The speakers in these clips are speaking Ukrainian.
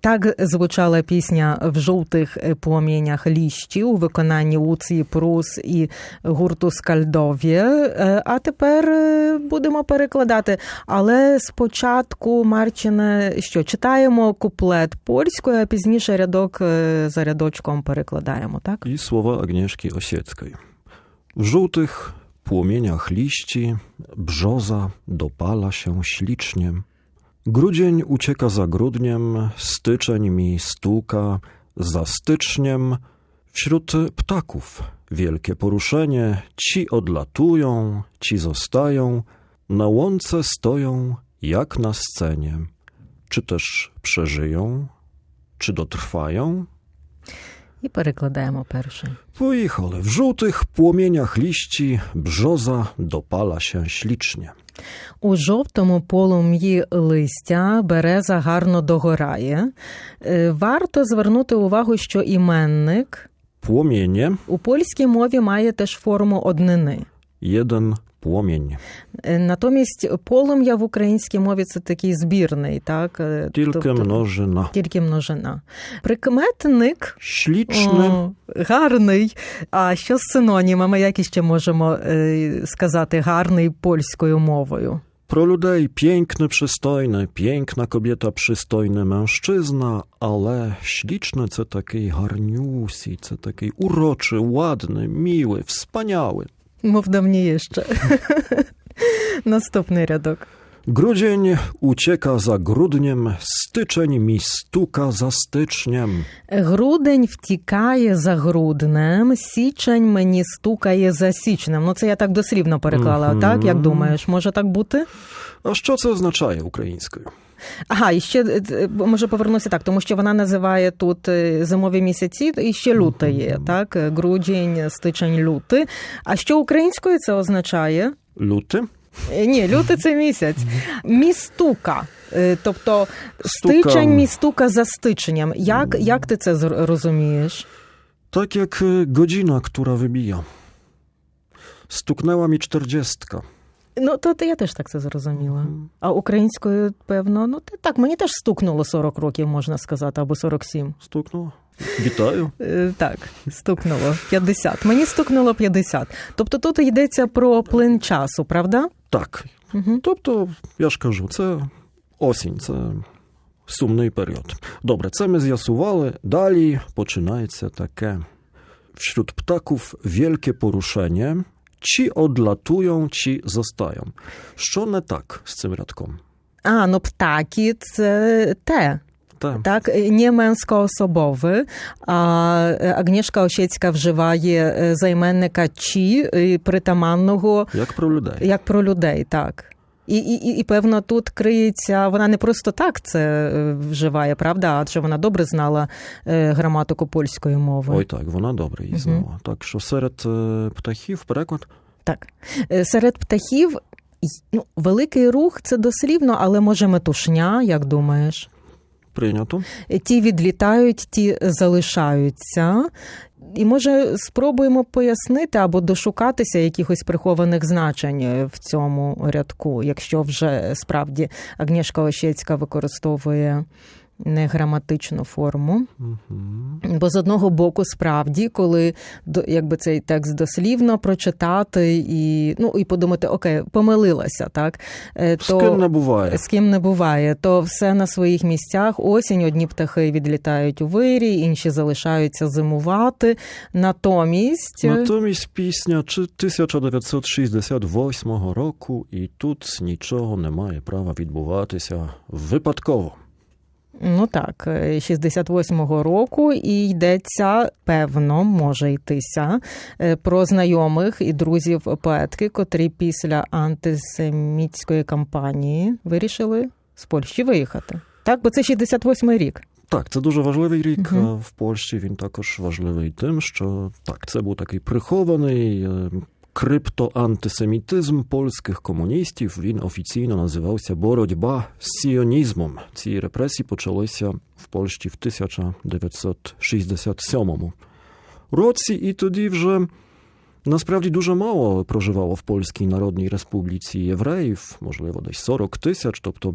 Так звучала пісня в жовтих пламінях ліщі у виконанні Луції Прус і гурту Скальдов'є. Е, А тепер е, будемо перекладати. Але спочатку, Марчине, що читаємо куплет польською, а пізніше рядок е, за рядочком перекладаємо, так? I słowa Agnieszki Osieckiej. W żółtych płomieniach liści brzoza dopala się ślicznie. Grudzień ucieka za grudniem, styczeń mi stuka za styczniem. Wśród ptaków wielkie poruszenie, ci odlatują, ci zostają, na łące stoją jak na scenie. Czy też przeżyją, czy dotrwają? І перекладаємо перший. Поїхали. W żółtych płomieniach liści brzoza dopala się ślicznie. У жовтому полум'ї листя береза гарно догорає. Е, Варто звернути увагу, що іменник Płomienie, у польській мові має теж форму однини. Jeden płomień. Натомість полум'я в українській мові це такий збірний, так? Е, Tylko тобто mnożyna. Тільки множина. Прикметник о, гарний. А що з синонімами? Як іще можемо е, сказати гарний польською мовою? proludej, piękny, przystojny, piękna kobieta, przystojny mężczyzna, ale śliczny це такий гарнюсій, це такий uroczy, ładny, miły, wspaniały. Мов давніє ще. Наступний рядок. Grudzień ucieka za grudniem, styczeń mi stuka za styczniem. Грудень втікає за груднем, січень мені стукає за січнем. Ну, це я так дослівно переклала, Мгм. так? Як думаєш, може так бути? A що це означає українською? Ага, і ще е, е, може повернуся так, тому що вона називає тут е, зимові місяці, і ще люте є, так? Е, Грудень, стичень, лютий. А що українською це означає? Luty? Е, Ні, лютий це місяць. Містука. Е, Тобто Стука. стичень містука за стиченням. Як, як ти це зр- розумієш? Tak jak y, godzina, która wybija. Stuknęła mi czterdziestka. Ну, то то я теж так це зрозуміла. А українською, певно, ну так, мені теж стукнуло 40 років, можна сказати, або 47. Stuknęła. Witają. Е, Так, стукнуло 50. Мені стукнуло 50. Тобто тут йдеться про плин часу, правда? Tak. Угу. Тобто, я ж кажу, це осінь, це сумний період. Добре, це ми з'ясували. Далі починається таке. Wśród ptaków wielkie poruszenie. Ci odlatują, ci zostają. Що не так з цим рядком? А, ну птаки це те. Те. Так, не менськоособове. А Агнішка Ощецька вживає е, займенника чі е, притаманного Як про людей. як про людей, так. І, і, і, певно, тут криється, вона не просто так це е, вживає, правда? Адже вона добре знала е, граматику польської мови. Ой, так, вона добре її знала. знала. Так що серед е, птахів переклад Так. Серед птахів ну, великий рух це дослівно, але може метушня, як думаєш? Прийнято. Ті відлітають, ті залишаються. І може спробуємо пояснити або дошукатися якихось прихованих значень в цьому рядку, якщо вже справді Агнішка Ощецька використовує неграматичну форму. Мгм. Бо з одного боку, справді, коли якби цей текст дослівно прочитати і ну і подумати, окей, помилилася, так е, З ким не буває. з ким не буває, то все на своїх місцях. Осінь одні птахи відлітають у вирій, інші залишаються зимувати. Натомість Натомість пісня чи 1968 року, і тут нічого не має права відбуватися випадково. Ну так, е, 68-го року, і йдеться певно, може йтися е, про знайомих і друзів поетки, котрі після антисемітської кампанії вирішили з Польщі виїхати. Так, бо це 68-й рік. Так, це дуже важливий рік а в Польщі. Він також важливий тим, що так, це був такий прихований криптоантисемітизм польських комуністів. Він офіційно називався боротьба з сіонізмом. Ці репресії почалися в Польщі в 1967 році, і тоді вже. Насправді дуже мало проживало в Польській Народній Республіці євреїв, можливо, десь 40 тисяч. Тобто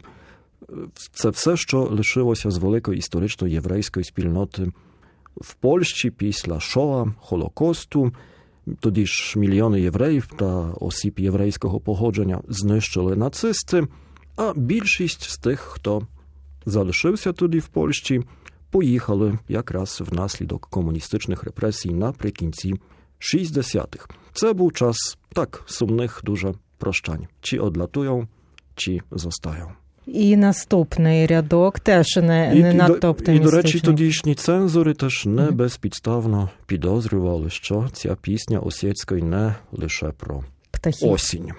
Це все, що лишилося з великої історичної єврейської спільноти в Польщі після Шоа, Холокосту. Тоді ж мільйони євреїв та осіб єврейського походження знищили нацисти, а більшість з тих, хто залишився тоді в Польщі, поїхали якраз внаслідок комуністичних репресій наприкінці 60-х. Це був час так сумних дуже прощань. Чи одлатуją, чи зостаją. І наступний рядок теж не, не і, надто оптимістичний. і, до речі, тодішні цензори теж не безпідставно підозрювали, що ця пісня Осєцької не лише про Птахів. осінь.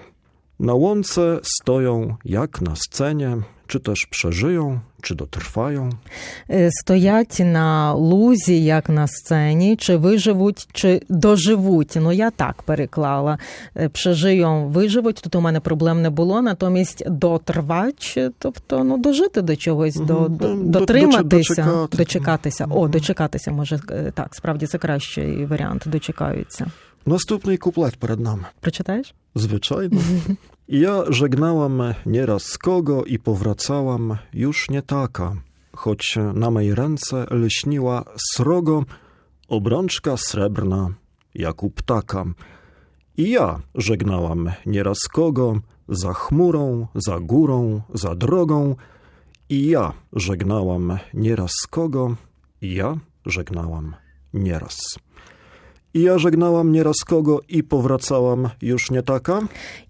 На лонце stoją як на scenie, czy też przeżyją, czy dotrwają. Е, Стоять на лузі, як на сцені, чи виживуть, чи доживуть. Ну, я так переклала. Е, виживуть, тут у мене проблем не було. Натомість дотрвач, тобто ну, дожити до чогось, до, до, До- дотриматися, дочекати. дочекатися. О, дочекатися, може, е, так, справді це кращий варіант, дочекаються. Następny kuplet przed nami. Прочитаєш? Zwyczajny. Ja żegnałam nieraz kogo i powracałam już nie taka, choć na mej ręce lśniła srogo obrączka srebrna jak u ptaka. I ja żegnałam nieraz kogo za chmurą, za górą, za drogą. I ja żegnałam nieraz kogo, i ja żegnałam nieraz. I ja żegnałam nieraz kogo i powracałam już nie taka.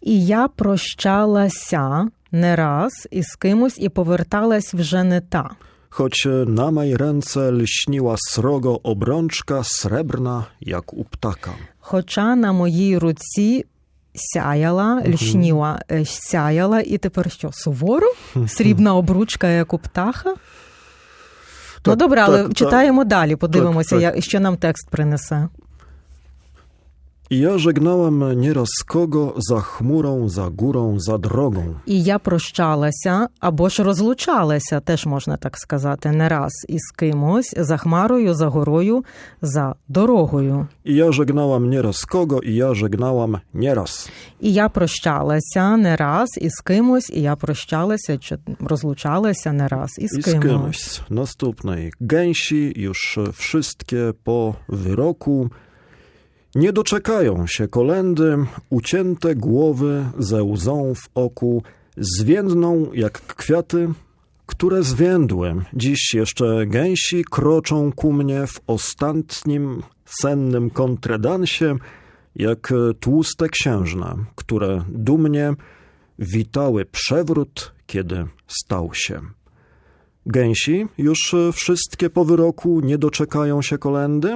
І я прощалася не раз із кимось і поверталась вже не та. Choć na mej ręce lśniła srogo obrączka srebrna jak u ptaka. Хоча на моїй руці сяяла, льшніла, е, сяяла, і тепер що, суворо? Срібна обручка, як у птаха? ну Так, добре, але так, читаємо далі, подивимося, так. як- що нам текст принесе. I ja żegnałam nieraz kogo za chmurą, za górą, za drogą. І я прощалася або ж розлучалася, теж можна так сказати, не раз із кимось за хмарою, за горою, за дорогою. I ja żegnałam nieraz kogo i ja żegnałam nieraz. І я прощалася не раз із кимось, і я прощалася чи розлучалася не раз із кимось. z następnej gęsi już wszystkie po wyroku nie doczekają się kolendy, ucięte głowy ze łzą w oku zwiędną jak kwiaty, które zwiędły. Dziś jeszcze gęsi kroczą ku mnie w ostatnim sennym kontredansie, jak tłuste księżna, które dumnie witały przewrót, kiedy stał się. Gęsi już wszystkie po wyroku nie doczekają się kolendy?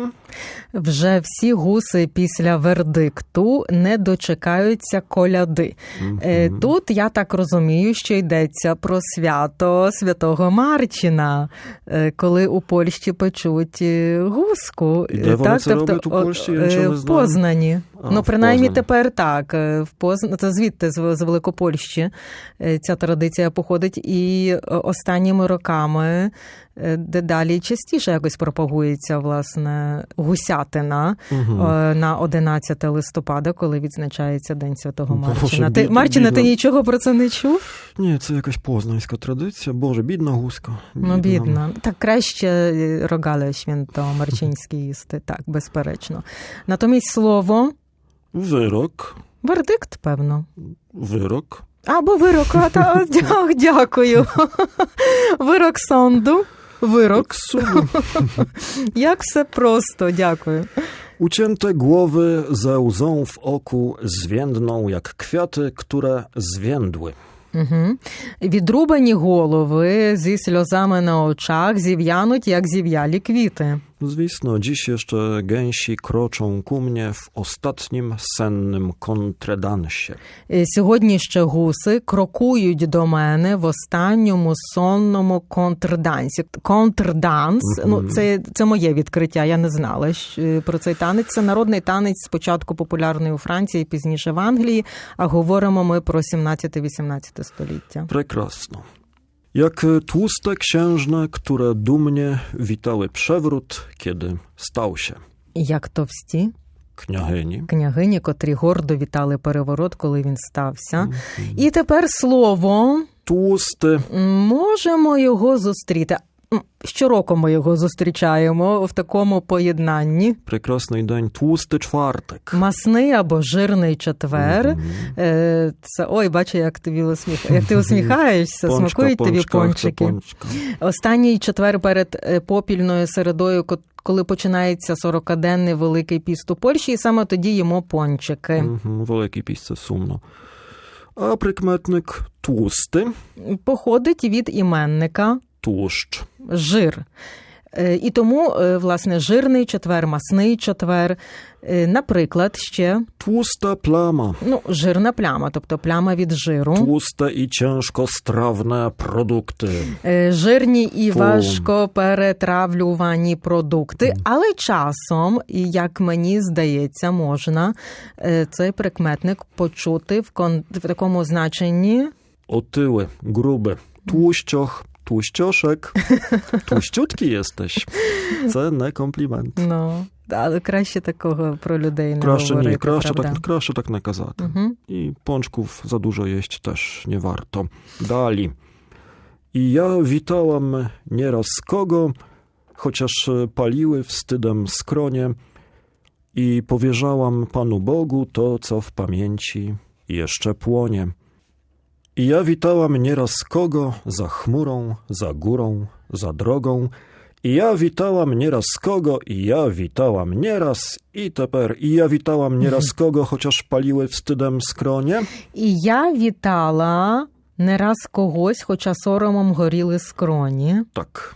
Вже всі гуси після вердикту не дочекаються коляди. Е, Тут я так розумію, що йдеться про свято святого Марчина, е, коли у Польщі печуть е, гуску. І де вони це роблять у Польщі? Я В. Познані. Ну, принаймні Познані. тепер так. е, В Позн... Це звідти з Великопольщі е, ця традиція походить. І е, останніми роками дедалі частіше якось пропагується власне гусятина е, на 11 листопада, коли відзначається День Святого Боже, Марчина. Ти, бідно, Марчина, ти нічого про це не чув? Ні, це якась познаńska традиція. Боже, бідна гуска. Ну, бідно. Так краще е, рогале свято-марчинські їсти, так, безперечно. Натомість слово Wyrok, вердикт, певно. wyrok. Або вирок, а, та, дя- дякую. Вирок сонду. Вирок. Jak все просто, дякую. Ucięte głowy ze łzą w oku zwiędną jak kwiaty, które zwiędły. Угу. Відрубані голови зі сльозами на очах зів'януть, як зів'ялі квіти. Zwisno, dziś jeszcze gęsi kroczą ku mnie w ostatnim sennym kontredansie. Е, Сьогодні ще гуси крокують до мене в останньому сонному контрдансі. Контрданс, Мгм. ну це, це моє відкриття. Я не знала е, про цей танець. Це народний танець, спочатку популярний у Франції, пізніше в Англії. А говоримо ми про 17-18 століття. Prekrasno. Jak tłuste księżne, które dumnie witały przewrót, kiedy stał się. Як товсті Kniahyni. княгині, котрі гордо вітали переворот, коли він стався. І тепер слово Тусти Можемо його зустріти. Щороку ми його зустрічаємо в такому поєднанні. прекрасний день, tłusty czwartek. Масний або жирний четвер. Е, Це ой, бачу, як тобі усміх... як ти усміхаєшся, Пончка, смакують тобі пончка, це пончики. пончка. Останній четвер перед е, попільною середою, коли починається 40-денний великий піст у Польщі, і саме тоді їмо пончики. Мгм, Великий піс, це сумно. А прикметник tłusty, Походить від іменника tłuszcz. жир. Е, І тому, е, власне, жирний четвер, масний четвер. Е, Наприклад, ще Tłusta plama. ну, жирна пляма, тобто пляма від жиру. I ciężkostrawne produkty. Е, Жирні і Фу. важко перетравлювані продукти, але часом, як мені здається, можна цей прикметник почути в, кон... в такому значенні. Otyły, gruby, tłuścioch, tłuścioszek. Tłuściutki jesteś. Це не комплімент. Ну, але краще такого про людей не Краще говорити, ні, краще правда? так, краще так не казати. Угу. I pączków za dużo jeść też nie warto. Dali. I ja witałam nieraz kogo, chociaż paliły wstydem skronie i powierzałam Panu Bogu to, co w pamięci jeszcze płonie. I ja witałam nieraz kogo za chmurą, za górą, za drogą. I ja witałam nieraz kogo, i ja witałam nieraz, i teper, i ja witałam nieraz kogo, chociaż paliły wstydem skronie. І я вітала не раз когось, хоча соромом горіли скроні. Tak,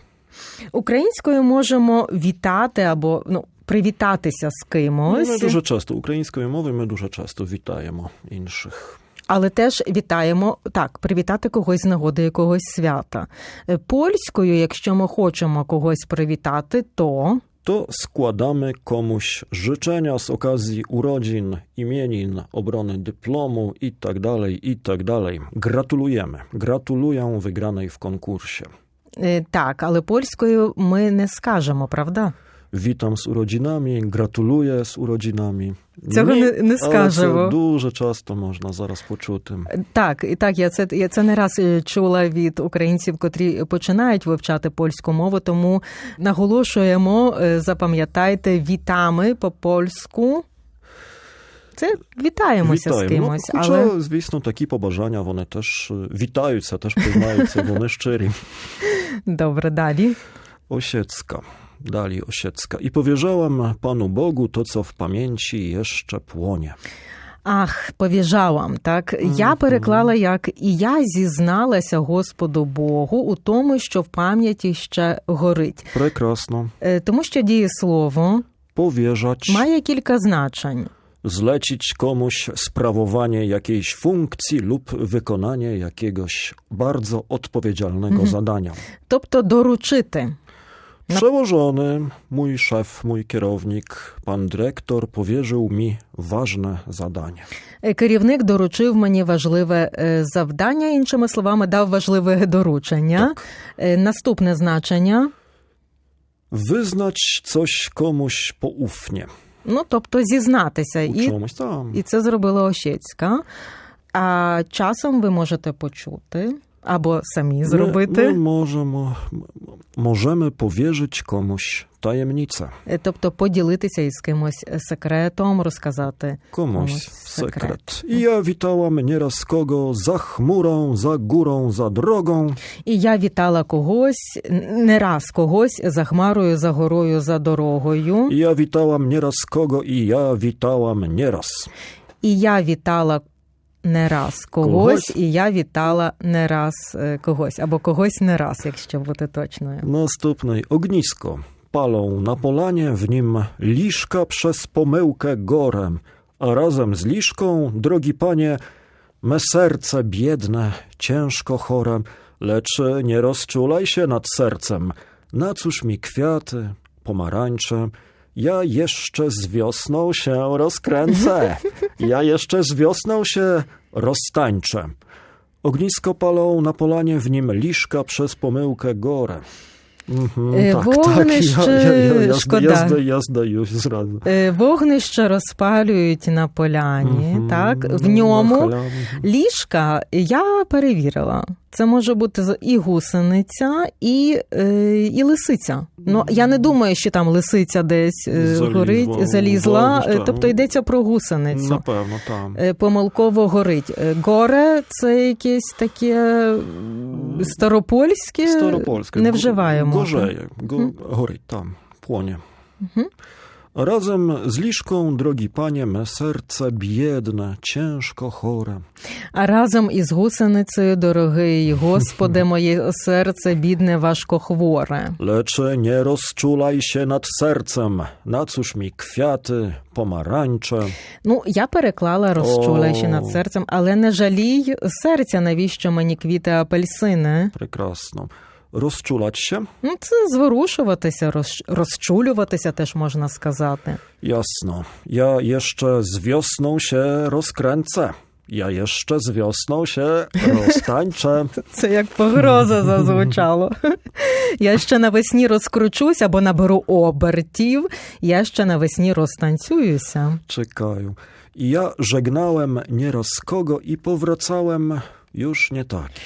Українською можемо вітати або ну, привітатися з кимось, дуже часто, українською мовою ми дуже часто вітаємо інших. Але теж вітаємо так, привітати когось з нагоди якогось свята. Е, Польською, якщо ми хочемо когось привітати, то To składamy komuś życzenia z okazji urodzin, imienin, obrony dyplomu i tak dalej, i tak dalej. Gratulujemy. Gratuluję wygranej w konkursie. е, так, але польською ми не скажемо, правда? Witam z urodzinami, gratuluję z urodzinami. Цього Ні, не, не але. Це дуже часто можна зараз почути. Так, і так, я це я це не раз чула від українців, котрі починають вивчати польську мову. Тому наголошуємо, е, запам'ятайте, вітами по польську. Це вітаємося з кимось, Ну, хоча, але звісно, такі побажання вони теж е, вітаються, теж приймаються, вони щирі. добре, далі. Osiecka. Dali Osiecka. I powierzałam Panu Bogu to, co w pamięci jeszcze płonie. Ах, повіжалам, так я переклала як і я зізналася Господу Богу у тому, що в пам'яті ще горить, Prekrasno. Е, тому що дієслово Powierzać, має кілька значень. zlecić komuś sprawowanie jakiejś funkcji lub wykonanie jakiegoś bardzo odpowiedzialnego zadania. Тобто доручити. Przełożony, mój szef, mój kierownik, pan dyrektor powierzył mi ważne zadanie. Е, Керівник доручив мені важливе завдання, іншими словами, дав важливе доручення. Е, Наступне значення. Wyznać coś komuś poufnie. Ну, тобто зізнатися. У І, чомусь там. і це зробила Ощецька. А часом ви можете почути або самі зробити. My, my możemy, powierzyć komuś tajemnicę. Е, Тобто поділитися із кимось секретом, розказати. Komuś Komuś sekret. I ja witałam nieraz kogo za chmurą, za górą, za drogą. І я вітала когось, не раз когось за хмарою, за горою, за дорогою. I ja witałam nieraz kogo i ja witałam nieraz. І я вітала не раз когось, Когось? і я вітала не раз е, когось, або когось не раз, якщо бути точною. Następnej ognisko. Palą na polanie, w nim liszka przez pomyłkę gorem, a razem z liszką, drogi panie, me serce biedne, ciężko chore, lecz nie rozczulaj się nad sercem. Na cóż mi kwiaty, pomarańcze, ja jeszcze z wiosną się rozkręcę, ja jeszcze z wiosną się roztańczę. Ognisko palą na polanie, w nim liszka przez pomyłkę gore. Mhm, E, tak, wogniszcze, tak, ja, ja, ja, ja, szkoda. ja, zda, ja zdаю зразу. Е, Вогнище розпалюють на поляні, Мгм, так? В ну, ньому халява. ліжка я перевірила. Це може бути і гусениця, і, е, і лисиця. Ну, я не думаю, що там лисиця десь е, Залізла горить, залізла. Е, Тобто ну. йдеться про гусеницю. Напевно, там. Помилково горить. Горе це якесь таке старопольське. Старопольське. не вживаємо. Горzeje, горить там, płonie. Мгм. Razem z liszką, drogi panie, me serce biedne, ciężko chore. А разом із гусеницею, дорогий Господи, моє серце бідне, важкохворе. Lecz nie rozczulaj się nad sercem, na cóż mi kwiaty, pomarańcze. Ну, я переклала розчуляючи О. над серцем, але не жалій серця, навіщо мені квіти апельсини. Прекрасно. Rozczulać się? Ну, це зворушуватися, роз, розчулюватися теж можна сказати. Jasno. Ja jeszcze z wiosną się rozkręcę. Ja jeszcze z wiosną się roztańczę. Це як погроза зазвучало. Я ще навесні розкручусь або наберу обертів, я ще навесні розтанцююся. Czekają. I ja żegnałem nieraz kogo i powracałem już nie taki.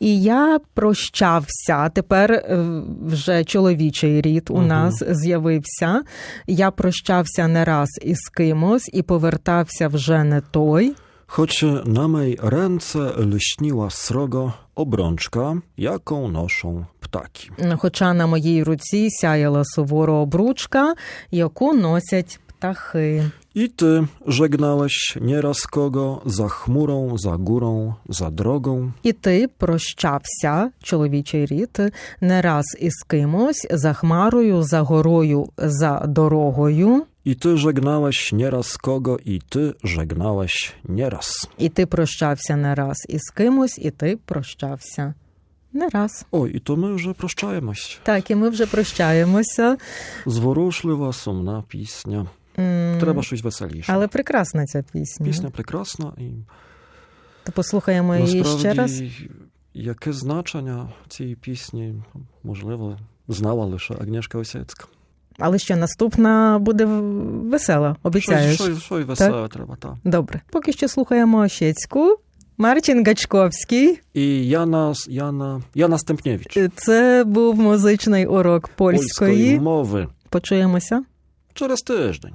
І я прощався. Тепер е, вже чоловічий рід у Мгм. нас з'явився. Я прощався не раз із кимось і повертався вже не той. Choć na mej ręce lśniła srogo obrączka, jaką noszą ptaki. Хоча на моїй руці сяяла сувора обручка, яку носять птахи. I ty żegnałeś nieraz kogo za chmurą, za górą, za drogą. І ти прощався, чоловічий рід, не раз із кимось за хмарою, за горою, за дорогою. I ty żegnałeś nieraz kogo, i ty żegnałeś nieraz. І ти прощався не раз із кимось, і ти прощався не раз. Oj, i to my już proszczajemось. Так, і ми вже прощаємося. Zworuszliwa, sumna пісня. Треба щось веселіше. Але прекрасна ця пісня. Пісня прекрасна і То послухаємо її ще раз. яке значення цієї пісні, можливо, знала лише Агнєшка Осяцька. Але що наступна буде весела, обіцяєш? Щось, щось, щось веселе треба, так. Добре. Поки що слухаємо Ощецьку. Марчин Гачковський. І Яна, Яна, Яна Стемпнєвич. Це був музичний урок польської. Польської мови. Почуємося. Через тиждень.